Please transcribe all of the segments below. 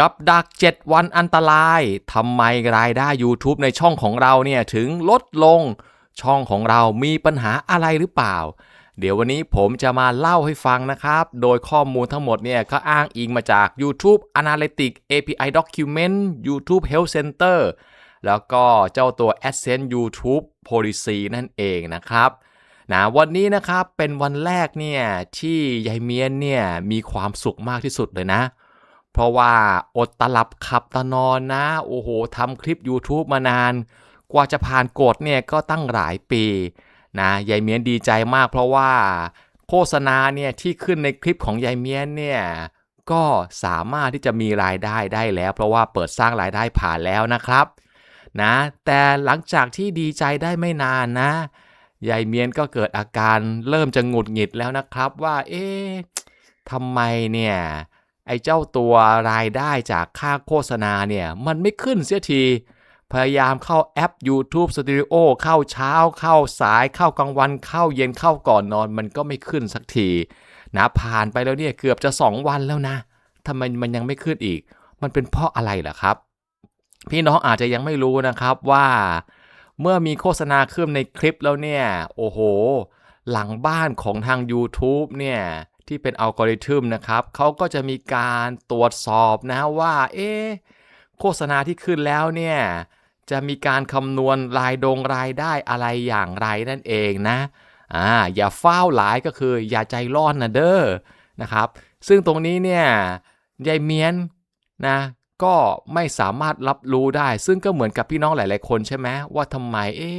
กับดัก 7 วันอันตรายทำไมรายได้ YouTube ในช่องของเราเนี่ยถึงลดลง ช่องของเรามีปัญหาอะไรหรือเปล่า เดี๋ยววันนี้ผมจะมาเล่าให้ฟังนะครับ โดยข้อมูลทั้งหมดเนี่ยก็อ้างอิงมาจาก YouTube Analytics API Document YouTube Health Center แล้วก็เจ้าตัว AdSense YouTube Policy นั่นเองนะครับนะวันนี้นะครับเป็นวันแรกเนี่ยที่ยายเมียนเนี่ยมีความสุขมากที่สุดเลยนะเพราะว่าอดตลับขับตานอนนะ โอ้โหทำคลิป YouTube มานาน กว่าจะผ่านกฎเนี่ยก็ตั้งหลายปีนะยายเมียนดีใจมากเพราะว่าโฆษณาเนี่ยที่ขึ้นในคลิปของยายเมียนเนี่ยก็สามารถที่จะมีรายได้ได้แล้ว เพราะว่าเปิดสร้างรายได้ผ่านแล้วนะครับนะแต่หลังจากที่ดีใจได้ไม่นานนะยายเมียนก็เกิดอาการเริ่มจะหงุดหงิดแล้วนะครับว่าเอ๊ะทำไมเนี่ย ไอ้เจ้าตัวรายได้จากค่าโฆษณาเนี่ยมันไม่ขึ้นเสียที พยายามเข้าแอป YouTube Studio เข้าเช้าเข้าสายเข้ากลางวันเข้าเย็นเข้าก่อนนอนมันก็ไม่ขึ้นสักทีนะผ่านไปแล้วเนี่ยเกือบจะ 2 วันแล้วนะทำไมมันยังไม่ขึ้นอีก มันเป็นเพราะอะไรล่ะครับ พี่น้องอาจจะยังไม่รู้นะครับว่าเมื่อมีโฆษณาขึ้นในคลิปแล้วเนี่ย โอ้โห หลังบ้านของทาง YouTube เนี่ย ที่เป็นอัลกอริทึมนะครับเขาก็จะมีการตรวจสอบนะว่าเอ๊โฆษณาที่ขึ้นแล้วเนี่ยจะมีการคำนวณรายดงรายได้อะไรอย่างไรนั่นเองนะอ่าอย่าเฝ้าหลายก็คืออย่าใจร้อนนะเด้อนะครับ ซึ่งตรงนี้เนี่ยยายเมียนนะก็ไม่สามารถรับรู้ได้ ซึ่งก็เหมือนกับพี่น้องหลาย ๆ คนใช่ไหมว่าทำไมเอ๊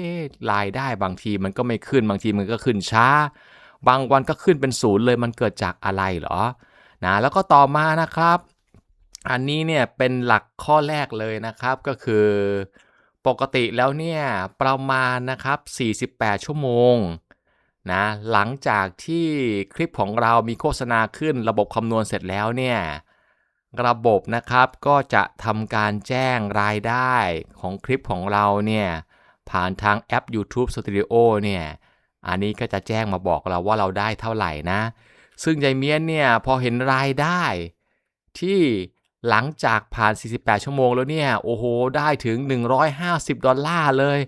รายได้บางทีมันก็ไม่ขึ้นบางทีมันก็ขึ้นช้า บางวันก็ขึ้นเป็นศูนย์เลยมันเกิดจากอะไรเหรอนะแล้วก็ต่อมานะครับ อันนี้เนี่ยเป็นหลักข้อแรกเลยนะครับก็คือปกติแล้วเนี่ยประมาณนะครับ 48 ชั่วโมงนะหลังจากที่คลิปของเรามีโฆษณาขึ้นระบบคำนวณเสร็จแล้วเนี่ยระบบนะครับก็จะทำการแจ้งรายได้ของคลิปของเราเนี่ยผ่านทางแอป YouTube Studio เนี่ย อันนี้ก็จะแจ้งมาบอกเราว่าเราได้เท่าไหร่นะ ซึ่งยายเมียนเนี่ยพอเห็นรายได้ ที่หลังจากผ่าน 48 ชั่วโมงแล้วเนี่ยโอ้โหได้ถึง 150 ดอลลาร์เลย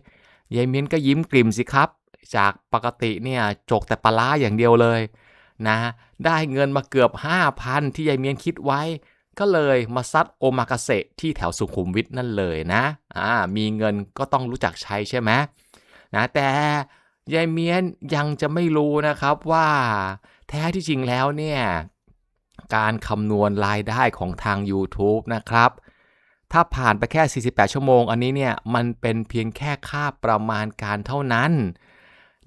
ยายเมียนก็ยิ้มกลิ่มสิครับ จากปกติเนี่ยจกแต่ปลาอย่างเดียวเลยนะได้เงินมาเกือบ 5,000 ที่ยายเมียนคิดไว้ ก็เลยมาซัดโอมากาเสะที่แถวสุขุมวิทนั่นเลยนะอ่ามีเงินก็ต้องรู้จักใช้ใช่ไหมนะแต่ ยายเมียนยังจะไม่รู้นะครับว่าแท้ที่จริงแล้วเนี่ยการคำนวณรายได้ของทาง YouTube นะครับ ถ้าผ่านไปแค่ 48 ชั่วโมง อันนี้เนี่ยมันเป็นเพียงแค่ค่าประมาณการเท่านั้น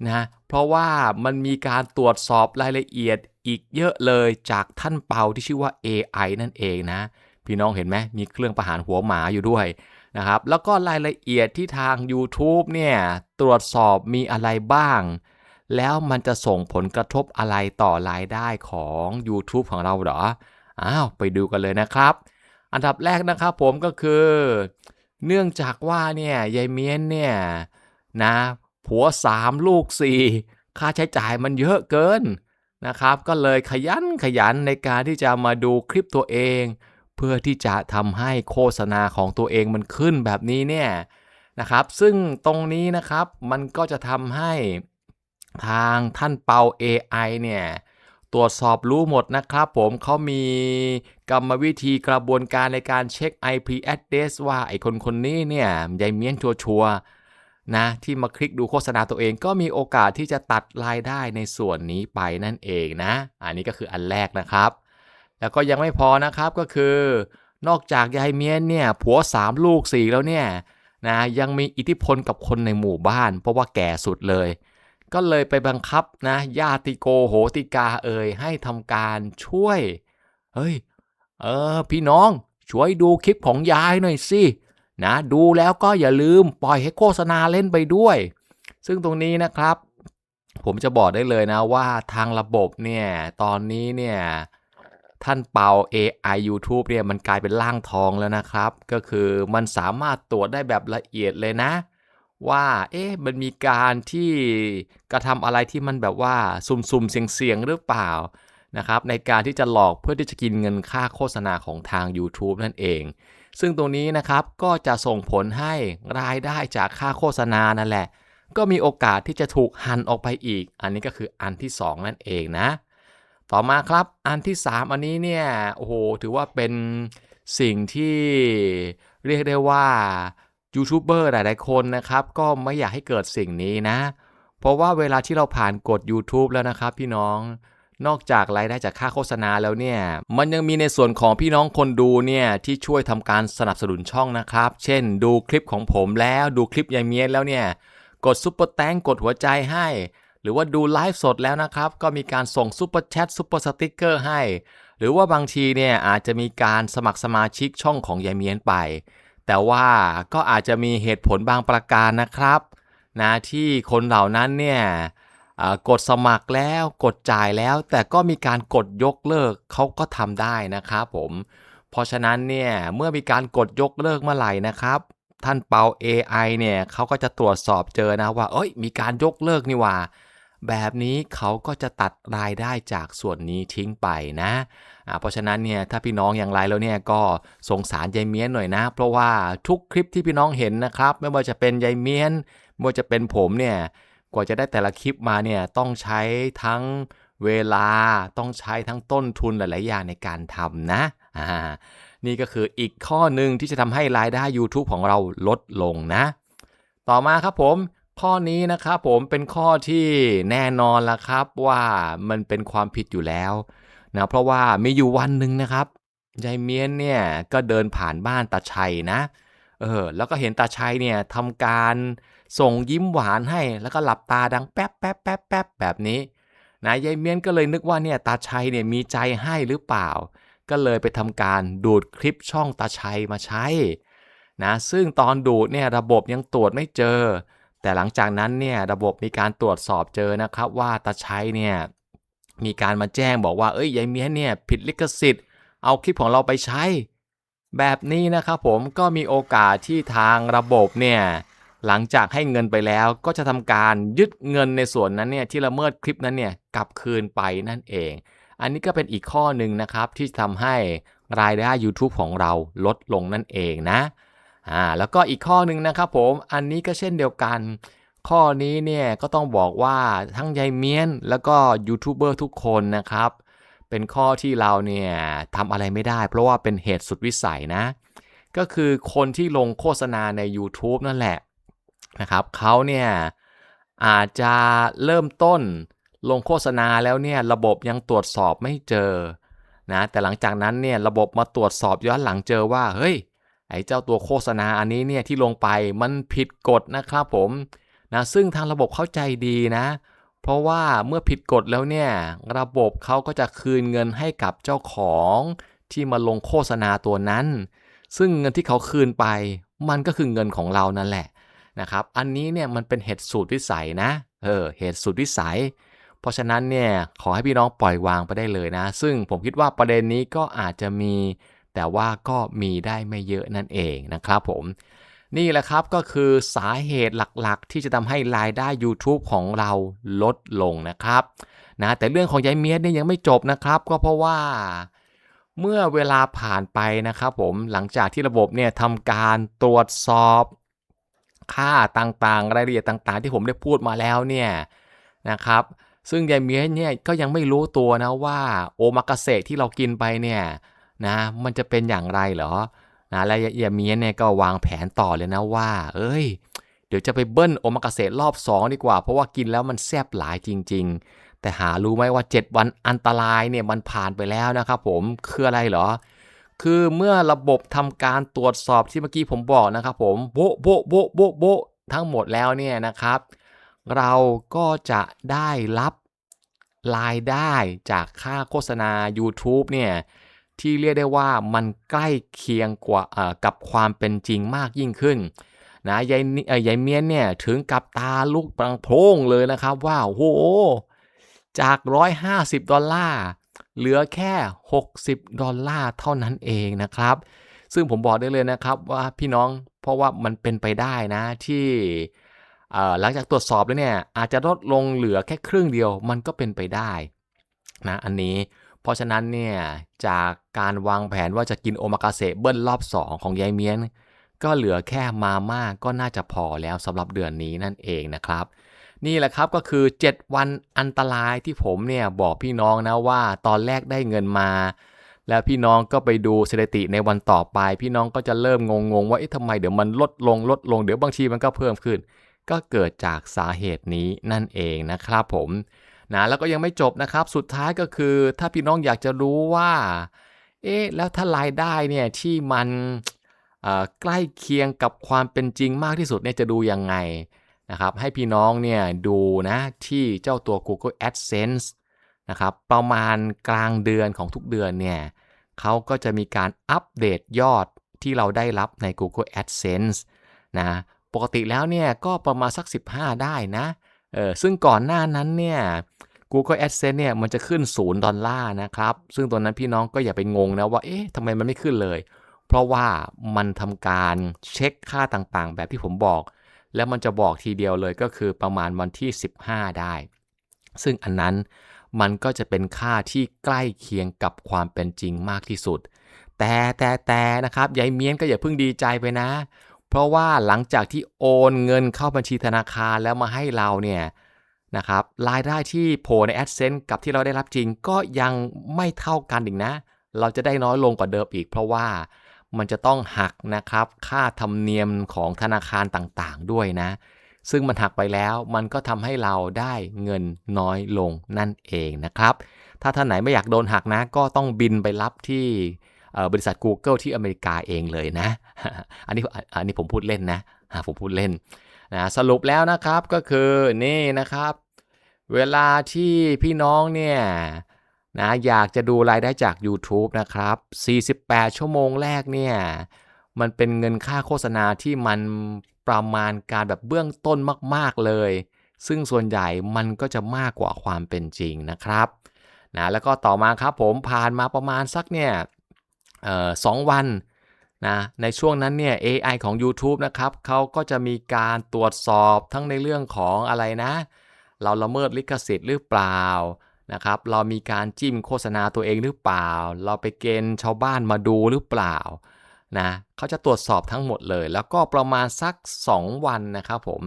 นะเพราะว่ามันมีการตรวจสอบรายละเอียดอีกเยอะเลยจากท่านเปาที่ชื่อว่า AI นั่นเองนะ พี่น้องเห็นไหมมีเครื่องประหารหัวหมาอยู่ด้วย นะครับ แล้วก็รายละเอียดที่ทาง YouTube เนี่ยตรวจสอบมีอะไรบ้าง แล้วมันจะส่งผลกระทบอะไรต่อรายได้ของ YouTube ของเราเหรอ อ้าว ไปดูกันเลยนะครับ อันดับแรกนะครับผมก็คือ เนื่องจากว่าเนี่ยยายเมียนเนี่ยนะผัวสามลูกสี่ค่าใช้จ่ายมันเยอะเกินนะครับ ก็เลยขยันขยันในการที่จะมาดูคลิปตัวเอง พื่อที่จะทำให้โฆษณาของตัวเองมันขึ้นแบบนี้เนี่ยนะครับ ซึ่งตรงนี้นะครับมันก็จะทำให้ทางท่านเปา AI เนี่ยตรวจสอบรู้หมดนะครับผมเขามีกรรมวิธีกระบวนการในการเช็ค IP address ว่าไอคนคนนี้เนี่ยยายเมียนชัวร์นะที่มาคลิกดูโฆษณาตัวเองก็มีโอกาสที่จะตัดรายได้ในส่วนนี้ไปนั่นเองนะ อันนี้ก็คืออันแรกนะครับ แล้วก็ยังไม่พอนะครับก็คือนอกจากยายเมียนเนี่ยผัวสามลูกสี่แล้วเนี่ยนะยังมีอิทธิพลกับคนในหมู่บ้าน เพราะว่าแก่สุดเลย ก็เลยไปบังคับนะญาติโกโหติกาเอ่ยให้ทำการช่วยเฮ้ยเออพี่น้องช่วยดูคลิปของยายหน่อยสินะดูแล้วก็อย่าลืมปล่อยให้โฆษณาเล่นไปด้วย ซึ่งตรงนี้นะครับ ผมจะบอกได้เลยนะว่าทางระบบเนี่ยตอนนี้เนี่ย ท่านเปา AI YouTube เนี่ยมันกลายเป็นร่างทองแล้วนะครับ ก็คือมันสามารถตรวจได้แบบละเอียดเลยนะ ว่าเอ๊ะมันมีการที่กระทำอะไรที่มันแบบว่าซุ่มๆเสี่ยงๆ หรือเปล่านะครับในการที่จะหลอกเพื่อที่จะกินเงินค่าโฆษณาของทาง YouTube นั่นเอง ซึ่งตรงนี้นะครับก็จะส่งผลให้รายได้จากค่าโฆษณานั่นแหละ ก็มีโอกาสที่จะถูกหันออกไปอีก อันนี้ก็คืออันที่ 2 นั่นเองนะ ต่อมาครับอันที่ 3 อันนี้เนี่ยโอ้โหถือว่าเป็นสิ่งที่เรียกได้ว่ายูทูบเบอร์หลาย ๆ คนนะครับ ก็ไม่อยากให้เกิดสิ่งนี้นะ เพราะว่าเวลาที่เราผ่านกด YouTube แล้วนะครับพี่น้องนอกจากรายได้จากค่าโฆษณาแล้วเนี่ย มันยังมีในส่วนของพี่น้องคนดูเนี่ย ที่ช่วยทำการสนับสนุนช่องนะครับ เช่น ดูคลิปของผมแล้วดูคลิปยายเมียแล้วเนี่ย กดซุปเปอร์แตงกดหัวใจให้ หรือว่าดูไลฟ์สดแล้วนะครับ ก็มีการส่งซุปเปอร์แชทซุปเปอร์สติกเกอร์ให้ หรือว่าบางทีเนี่ยอาจจะมีการสมัครสมาชิกช่องของยายเมียนไป แต่ว่าก็อาจจะมีเหตุผลบางประการนะครับนะที่คนเหล่านั้นเนี่ยกดสมัครแล้วกดจ่ายแล้ว แต่ก็มีการกดยกเลิกเขาก็ทำได้นะครับผมเพราะฉะนั้นเนี่ยเมื่อมีการกดยกเลิกเมื่อไหร่นะครับ ท่านเปา AI เนี่ยเขาก็จะตรวจสอบเจอนะว่า เอ้ยมีการยกเลิกนี่ว่า แบบนี้เขาก็จะตัดรายได้จากส่วนนี้ทิ้งไปนะเพราะฉะนั้นเนี่ยถ้าพี่น้องอย่างไรแล้วเนี่ยก็สงสารยายเมียนหน่อยนะ เพราะว่าทุกคลิปที่พี่น้องเห็นนะครับ ไม่ว่าจะเป็นยายเมียนไม่ว่าจะเป็นผมเนี่ยกว่าจะได้แต่ละคลิปมาเนี่ยต้องใช้ทั้งเวลาต้องใช้ทั้งต้นทุนหลาย ๆ อย่างในการทำนะอ่านี่ก็คืออีกข้อหนึ่งที่จะทำให้รายได้ YouTube ของเราลดลงนะ ต่อมาครับผม ข้อนี้นะครับผมเป็นข้อที่แน่นอนละครับว่ามันเป็นความผิดอยู่แล้วนะเพราะว่ามีอยู่วันหนึ่งนะครับยายเมียนเนี่ยก็เดินผ่านบ้านตาชัยนะเออแล้วก็เห็นตาชัยเนี่ยทำการส่งยิ้มหวานให้ แล้วก็หลับตาดังแป๊บแป๊บแป๊บแป๊บแบบนี้นะยายเมียนก็เลยนึกว่าเนี่ยตาชัยเนี่ยมีใจให้หรือเปล่า ก็เลยไปทำการดูดคลิปช่องตาชัยมาใช้นะซึ่งตอนดูดเนี่ยระบบยังตรวจไม่เจอ แต่หลังจากนั้นเนี่ยระบบมีการตรวจสอบเจอนะครับว่าตาชัยเนี่ยมีการมาแจ้งบอกว่าเอ้ยยายเมียเนี่ยผิดลิขสิทธิ์เอาคลิปของเราไปใช้ แบบนี้นะครับผมก็มีโอกาสที่ทางระบบเนี่ยหลังจากให้เงินไปแล้วก็จะทำการยึดเงินในส่วนนั้นเนี่ยที่ละเมิดคลิปนั้นเนี่ยกลับคืนไปนั่นเอง อันนี้ก็เป็นอีกข้อหนึ่งนะครับที่ทำให้รายได้ YouTube ของเราลดลงนั่นเองนะ อ่าแล้วก็อีกข้อหนึ่งนะครับผมอันนี้ก็เช่นเดียวกัน ข้อนี้เนี่ยก็ต้องบอกว่าทั้งยายเมียนแล้วก็ยูทูบเบอร์ทุกคนนะครับ เป็นข้อที่เราเนี่ยทำอะไรไม่ได้ เพราะว่าเป็นเหตุสุดวิสัยนะ ก็คือคนที่ลงโฆษณาใน YouTube นั่นแหละนะครับเขาเนี่ยอาจจะเริ่มต้นลงโฆษณาแล้วเนี่ยระบบยังตรวจสอบไม่เจอนะแต่หลังจากนั้นเนี่ยระบบมาตรวจสอบย้อนหลังเจอว่าเฮ้ย ไอ้เจ้าตัวโฆษณาอันนี้เนี่ยที่ลงไปมันผิดกฎนะครับผมนะซึ่งทางระบบเข้าใจดีนะ เพราะว่าเมื่อผิดกฎแล้วเนี่ยระบบเขาก็จะคืนเงินให้กับเจ้าของที่มาลงโฆษณาตัวนั้น ซึ่งเงินที่เขาคืนไป มันก็คือเงินของเรานั่นแหละนะครับ อันนี้เนี่ยมันเป็นเหตุสูตรวิสัยนะ เออ เหตุสูตรวิสัย เพราะฉะนั้นเนี่ยขอให้พี่น้องปล่อยวางไปได้เลยนะ ซึ่งผมคิดว่าประเด็นนี้ก็อาจจะมี แต่ว่าก็มีได้ไม่เยอะนั่นเองนะครับผม นี่แหละครับก็คือสาเหตุหลักๆ ที่จะทำให้รายได้ YouTube ของเราลดลงนะครับนะแต่เรื่องของยายเมียดเนี่ยยังไม่จบนะครับ ก็เพราะว่าเมื่อเวลาผ่านไปนะครับผมหลังจากที่ระบบเนี่ยทำการตรวจสอบค่าต่างๆ รายละเอียดต่างๆ ที่ผมได้พูดมาแล้วเนี่ยนะครับ ซึ่งยายเมียเนี่ยก็ยังไม่รู้ตัวนะว่าโอมากาเสะที่เรากินไปเนี่ย นะมันจะเป็นอย่างไรเหรอนะและยายเมียเนี่ยก็วางแผนต่อเลยนะว่า เอ้ย เดี๋ยวจะไปเบิ้ลโอมากาเสะรอบ 2 ดีกว่า เพราะว่ากินแล้วมันแซ่บหลายจริง ๆ แต่หารู้ไหมว่า 7 วันอันตรายเนี่ยมันผ่านไปแล้วนะครับผมคืออะไรเหรอ คือเมื่อระบบทำการตรวจสอบที่เมื่อกี้ผมบอกนะครับผมโบะโบะโบะโบะโบะทั้งหมดแล้วเนี่ยนะครับ เราก็จะได้รับรายได้จากค่าโฆษณา YouTube เนี่ย ที่เรียกได้ว่ามันใกล้เคียงกว่ากับความเป็นจริงมากยิ่งขึ้นนะยายเอ่อยายเมียนเนี่ยถึงกับตาลุกปรังโพงเลยนะครับว่าโอ้โหจาก 150 ดอลลาร์เหลือแค่ 60 ดอลลาร์เท่านั้นเองนะครับ ซึ่งผมบอกได้เลยนะครับว่าพี่น้องเพราะว่ามันเป็นไปได้นะที่หลังจากตรวจสอบแล้วเนี่ยอาจจะลดลงเหลือแค่ครึ่งเดียวมันก็เป็นไปได้นะอันนี้ เพราะฉะนั้นเนี่ยจากการวางแผนว่าจะกินโอมากาเสะเบิ้ลรอบ 2 ของยายเมียน ก็เหลือแค่มาม่าก็น่าจะพอแล้วสำหรับเดือนนี้นั่นเองนะครับ นี่แหละครับก็คือ 7 วันอันตรายที่ผมเนี่ยบอกพี่น้องนะว่าตอนแรกได้เงินมา แล้วพี่น้องก็ไปดูสถิติในวันต่อไป พี่น้องก็จะเริ่มงงๆว่าเอ๊ะทำไมเดี๋ยวมันลดลงลดลงเดี๋ยวบางทีมันก็เพิ่มขึ้น ก็เกิดจากสาเหตุนี้นั่นเองนะครับผม นะแล้วก็ยังไม่จบนะครับ สุดท้ายก็คือถ้าพี่น้องอยากจะรู้ว่า เอ๊ะแล้วถ้ารายได้เนี่ยที่มันใกล้เคียงกับความเป็นจริงมากที่สุดเนี่ยจะดูยังไงนะครับให้พี่น้องเนี่ยดูนะที่เจ้าตัว Google AdSense นะครับประมาณกลางเดือนของทุกเดือนเนี่ยเขาก็จะมีการอัปเดตยอดที่เราได้รับใน Google AdSense นะปกติแล้วเนี่ยก็ประมาณสัก 15 ได้นะ เออซึ่งก่อนหน้านั้นเนี่ย Google AdSense เนี่ยมันจะขึ้น 0 ดอลลาร์นะครับ ซึ่งตอนนั้นพี่น้องก็อย่าไปงงนะว่า เอ๊ะทำไมมันไม่ขึ้นเลย เพราะว่ามันทำการเช็คค่าต่างๆ แบบที่ผมบอก แล้วมันจะบอกทีเดียวเลยก็คือประมาณวันที่ 15 ได้ ซึ่งอันนั้นมันก็จะเป็นค่าที่ใกล้เคียงกับความเป็นจริงมากที่สุด แต่แต่แต่นะครับยายเมียนก็อย่าเพิ่งดีใจไปนะ เพราะว่าหลังจากที่โอนเงินเข้าบัญชีธนาคารแล้วมาให้เราเนี่ยนะครับรายได้ที่โผล่ใน AdSense กับที่เราได้รับจริงก็ยังไม่เท่ากันอีกนะ เราจะได้น้อยลงกว่าเดิมอีก เพราะว่ามันจะต้องหักนะครับค่าธรรมเนียมของธนาคารต่างๆด้วยนะ ซึ่งมันหักไปแล้วมันก็ทำให้เราได้เงินน้อยลงนั่นเองนะครับ ถ้าท่านไหนไม่อยากโดนหักนะ ก็ต้องบินไปรับที่ บริษัท Google ที่อเมริกาเองเลยนะ อันนี้อันนี้ผมพูดเล่นนะผมพูดเล่นนะสรุปแล้วนะครับก็คือนี่นะครับ เวลาที่พี่น้องเนี่ยนะอยากจะดูรายได้จาก YouTube นะครับ 48 ชั่วโมงแรกเนี่ยมันเป็นเงินค่าโฆษณาที่มันประมาณการแบบเบื้องต้นมาก ๆ เลย ซึ่งส่วนใหญ่มันก็จะมากกว่าความเป็นจริงนะครับนะแล้วก็ต่อมาครับผมผ่านมาประมาณสักเนี่ย สองวันนะในช่วงนั้นเนี่ย AI ของ YouTube นะครับเขาก็จะมีการตรวจสอบทั้งในเรื่องของอะไรนะ เราละเมิดลิขสิทธิ์หรือเปล่านะครับ เรามีการจิ้มโฆษณาตัวเองหรือเปล่า เราไปเกณฑ์ชาวบ้านมาดูหรือเปล่านะเขาจะตรวจสอบทั้งหมดเลย แล้วก็ประมาณสัก 2 วันนะครับผม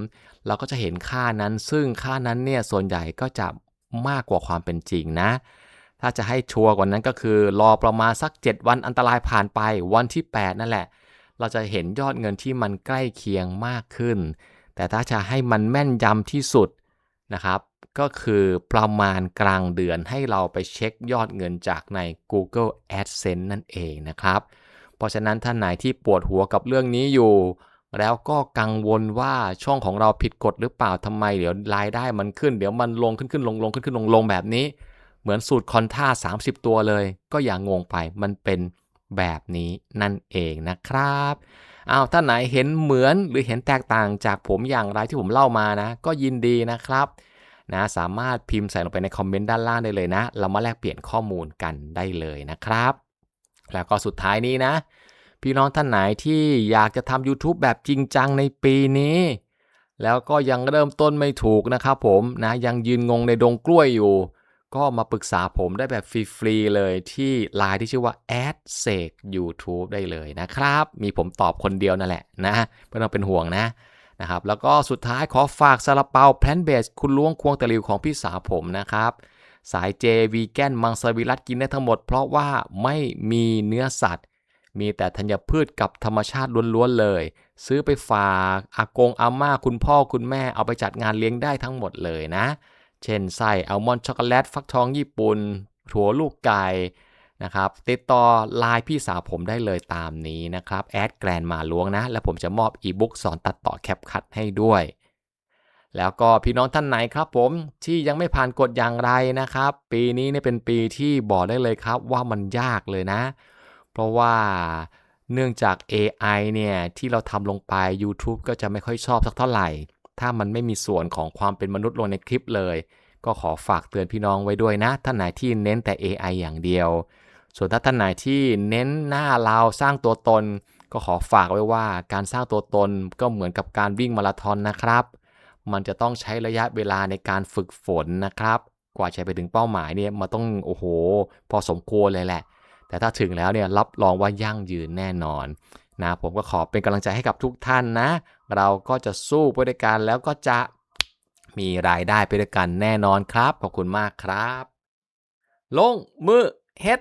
เราก็จะเห็นค่านั้น ซึ่งค่านั้นเนี่ยส่วนใหญ่ก็จะมากกว่าความเป็นจริงนะ ถ้าจะให้ชัวร์กว่านั้นก็คือรอประมาณสัก 7 วันอันตรายผ่านไปวันที่ 8 นั่นแหละ เราจะเห็นยอดเงินที่มันใกล้เคียงมากขึ้น แต่ถ้าจะให้มันแม่นยำที่สุดนะครับ ก็คือประมาณกลางเดือนให้เราไปเช็คยอดเงินจากใน Google AdSense นั่นเองนะครับ เพราะฉะนั้นท่านไหนที่ปวดหัวกับเรื่องนี้อยู่ แล้วก็กังวลว่าช่องของเราผิดกฎหรือเปล่าทำไม เดี๋ยวรายได้มันขึ้น เดี๋ยวมันลงขึ้นขึ้นลงลงขึ้นขึ้นลงลงแบบนี้ เหมือนสูตรคอนท่า 30 ตัวเลย ก็อย่างงงไปมันเป็นแบบนี้นั่นเองนะครับอ้าวถ้าไหนเห็นเหมือนหรือเห็นแตกต่างจากผมอย่างไรที่ผมเล่ามานะ ก็ยินดีนะครับนะสามารถพิมพ์ใส่ลงไปในคอมเมนต์ด้านล่างได้เลยนะ เรามาแลกเปลี่ยนข้อมูลกันได้เลยนะครับ แล้วก็สุดท้ายนี้นะ พี่น้องท่านไหนที่อยากจะทำ YouTube แบบจริงจังในปีนี้ แล้วก็ยังเริ่มต้นไม่ถูกนะครับผมนะยังยืนงงในดงกล้วยอยู่ ก็มาปรึกษาผมได้แบบฟรีๆเลยที่ไลน์ที่ชื่อว่า a d s e k YouTube ได้เลยนะครับ มีผมตอบคนเดียวนั่นแหละนะไม่ต้องเป็นห่วงนะนะครับ แล้วก็สุดท้ายขอฝากซาลาเปาแพลนเบสคุณล้วงควงตะลิวของพี่สาวผมนะครับ สายเจวีแกนมังสวิรัตกินได้ทั้งหมดเพราะว่าไม่มีเนื้อสัตว์ มีแต่ธัญพืชกับธรรมชาติล้วนๆเลย ซื้อไปฝากอากงอาม่าคุณพ่อคุณแม่เอาไปจัดงานเลี้ยงได้ทั้งหมดเลยนะ เช่นไส้อัลมอนด์ช็อกโกแลตฟักทองญี่ปุ่นถั่วลูกไก่นะครับติดต่อไลน์พี่สาวผมได้เลยตามนี้นะครับแอดแกรนมาล้วงนะ แล้วผมจะมอบอีบุ๊กสอนตัดต่อแคปคัดให้ด้วย แล้วก็พี่น้องท่านไหนครับผมที่ยังไม่ผ่านกฎอย่างไรนะครับ ปีนี้เนี่ยเป็นปีที่บอกได้เลยครับว่ามันยากเลยนะ เพราะว่าเนื่องจาก AI เนี่ยที่เราทำลงไป YouTube ก็จะไม่ค่อยชอบสักเท่าไหร่ ถ้ามันไม่มีส่วนของความเป็นมนุษย์ลงในคลิปเลย ก็ขอฝากเตือนพี่น้องไว้ด้วยนะ ท่านไหนที่เน้นแต่ AI อย่างเดียว ส่วนถ้าท่านไหนที่เน้นหน้าเราสร้างตัวตน ก็ขอฝากไว้ว่าการสร้างตัวตนก็เหมือนกับการวิ่งมาราธอนนะครับ มันจะต้องใช้ระยะเวลาในการฝึกฝนนะครับ กว่าจะไปถึงเป้าหมายเนี่ยมันต้องโอ้โห พอสมควรเลยแหละ แต่ถ้าถึงแล้วเนี่ยรับรองว่ายั่งยืนแน่นอน นะผมก็ขอเป็นกำลังใจให้กับทุกท่านนะ เราก็จะสู้ไปด้วยกันแล้วก็จะมีรายได้ไปด้วยกันแน่นอนครับ ขอบคุณมากครับ ลงมือเฮ็ด